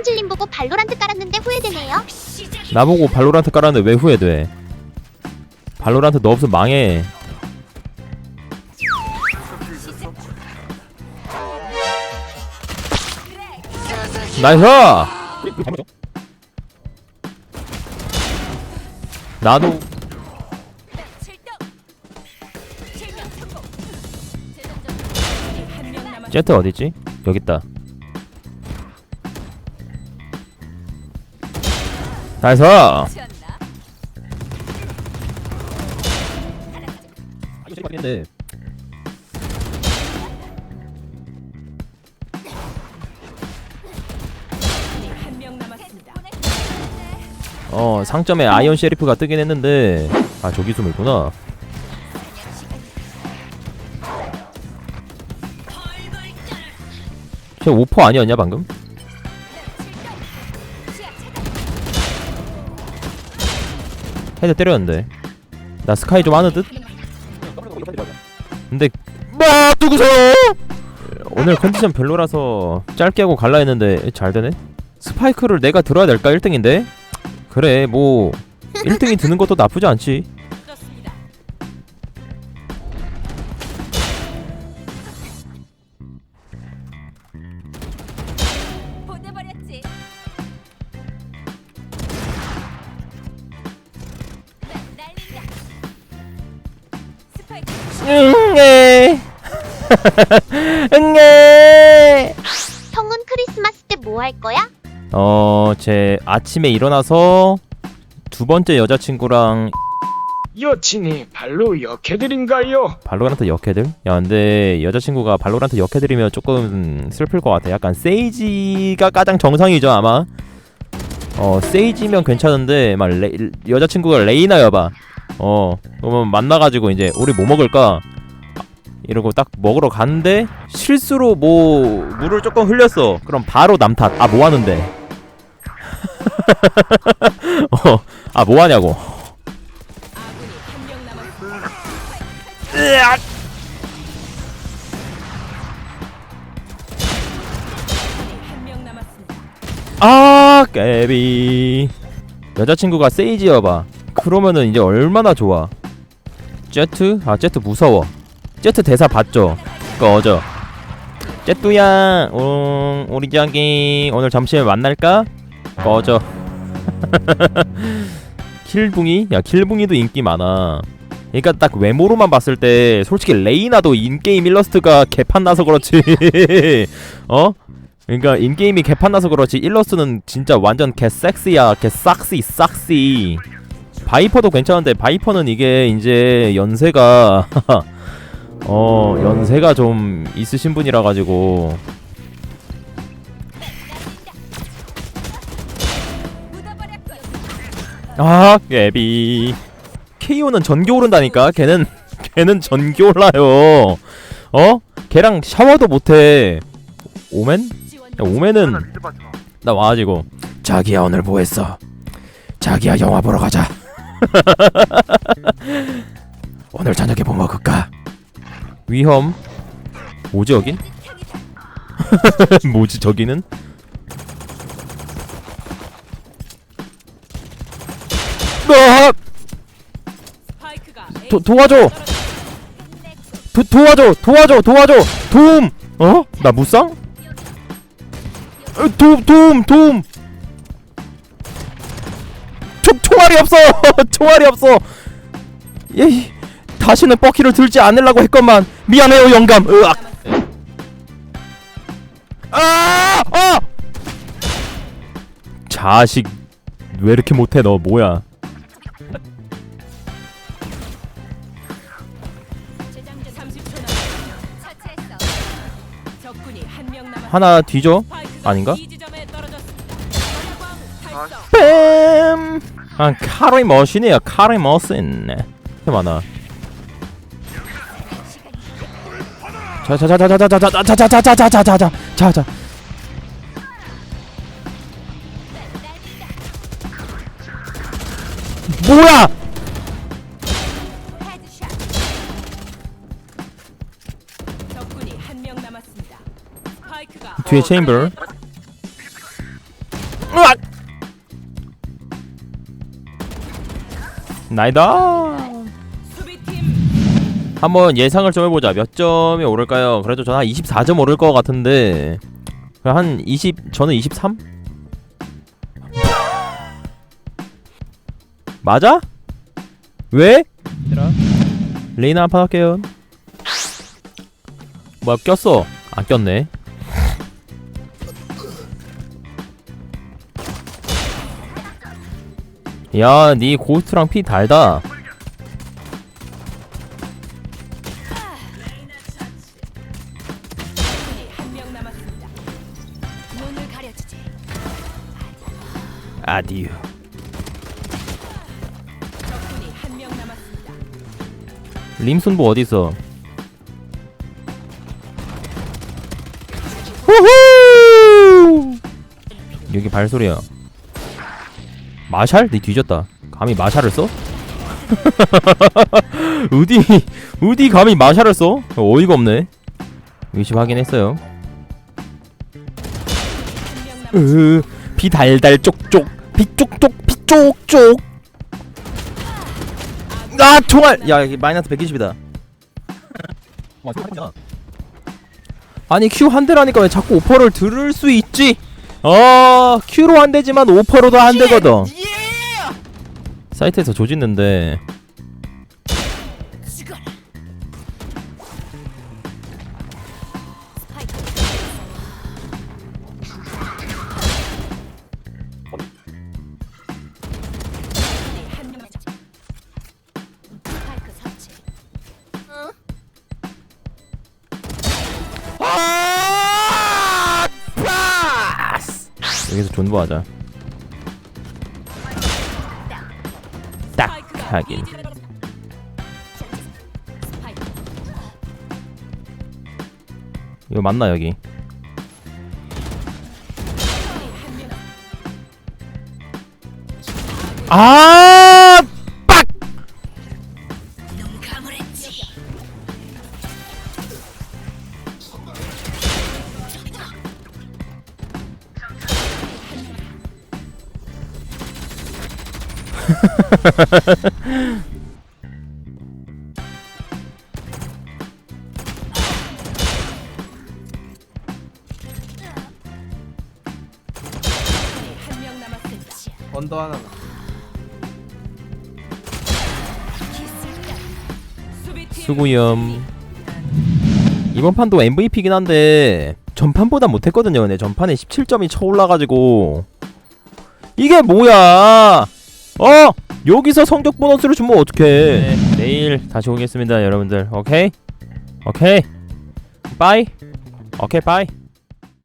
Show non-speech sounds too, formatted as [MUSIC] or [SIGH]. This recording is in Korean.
쌍질님 보고 발로란트 깔았는데 후회되네요. 나보고 발로란트 깔았는데 왜 후회돼? 발로란트 너 없으면 망해. 나이스! 나도 제트 어디지? 여기 있다. 나이스! 네. 한명 남았습니다. 어 상점에 아이언 셰리프가 뜨긴 했는데 아 저기 숨을 있구나 쟤 오퍼 아니었냐 방금? 헤드 때렸는데 나 스카이 좀 하는 듯? 근데 뭐 누구세요? 오늘 컨디션 별로라서 짧게 하고 갈라 했는데 잘 되네 스파이크를 내가 들어야 될까 1등인데? 그래 뭐 1등이 드는 것도 나쁘지 않지 응애 [LAUGHS] 응애 형은 크리스마스 때 뭐 할 거야? 어 제 아침에 일어나서 두 번째 여자친구랑 여친이 발로 역해드린가요? 발로란트 역해들? 야 근데 여자친구가 발로란트 역해들이면 조금 슬플 것 같아 약간 세이지가 가장 정상이죠 아마 어 세이지면 괜찮은데 막 레, 여자친구가 레이나여봐 어 그러면 만나가지고 이제 우리 뭐 먹을까? 이러고 딱 먹으러 갔는데 실수로 뭐 물을 조금 흘렸어. 그럼 바로 남탓. 아 뭐하는데? [LAUGHS] 뭐하냐고. 한명 남았습니다. 한명 남았습니다. 아 깨비. 여자친구가 세이지여봐 그러면은 이제 얼마나 좋아 제트? 아 제트 무서워 제트 대사 봤죠? 꺼져 제뚜야 응, 우리 저기 오늘 점심에 만날까? 꺼져 [LAUGHS] 킬붕이? 야 킬붕이도 인기 많아 그러니까 딱 외모로만 봤을 때 솔직히 레이나도 인게임 일러스트가 개판 나서 그렇지 [LAUGHS] 어? 그러니까 인게임이 개판 나서 그렇지 일러스트는 진짜 완전 개 섹시야 개 싹시 싹시 바이퍼도 괜찮은데 바이퍼는 이게 이제 연세가 [LAUGHS] 어 연세가 좀 있으신 분이라 가지고. 아 예비 KO는 전기 오른다니까 걔는 걔는 전기 올라요 어? 걔랑 샤워도 못해? 지원 야, 오면은 나 와가지고 자기야 오늘 뭐 했어? 자기야 영화 보러 가자 [LAUGHS] 오늘 저녁에 뭐 먹을까? 위험 뭐지 여긴? [LAUGHS] 뭐지 저기는? 으아! 도, 도와줘! 도, 도와줘! 도와줘! 도와줘! 도움! 어? 나 무쌍? 어, 도움! 도움! 도움! 총, 총알이 없어! [LAUGHS] 총알이 없어! 예, 다시는 뻐키를 들지 않으려고 했건만 미안해요 영감 으악 아! 아! 자식 왜 이렇게 못해 너 뭐야 재장전 30초 남았 아 카레 머신이야 카레 머신 이렇게 많아 자자자자자자자자자자자자자자자자자 뭐야. 적군이 한 명 남았습니다. 스파이크가 뒤에 체인버 나이다 한번 예상을 좀 해보자 몇 점이 오를까요? 그래도 저는 한 24점 오를 것 같은데 한 20... 저는 23? 맞아? 왜? 레이나 한판 할게요 뭐야 꼈어 안 꼈네 야, 니 고스트랑 피 달다. 아디유. 림순보 어디 있어? 후후! 여기 발소리야. 마샬? 니 뒤졌다. 감히 마샬을 써? [LAUGHS] 어디 어디 감히 마샬을 써? 어이가 없네. 위치 확인했어요. 으, 비 달달 쪽쪽 비 쪽쪽 비 쪽쪽 아 총알 야 이게 마이너스 120이다 [LAUGHS] 아니 Q 한 대라니까 왜 자꾸 오퍼를 들을 수 있지 어 Q로 한 대지만 오퍼로도 한 대거든 사이트에서 조짓는데. 아! 여기서 존버하자 하긴. 이거 맞나 여기. 아! 언더 하나. 수구염. 이번 판도 MVP긴 한데 전판보다 못했거든요. 근데 전판에 17점이 쳐올라가지고. 이게 뭐야 어 여기서 성적 보너스를 주면 어떡해. 내일 다시 오겠습니다 여러분들. 오케이? 오케이? 빠이. 오케이 빠이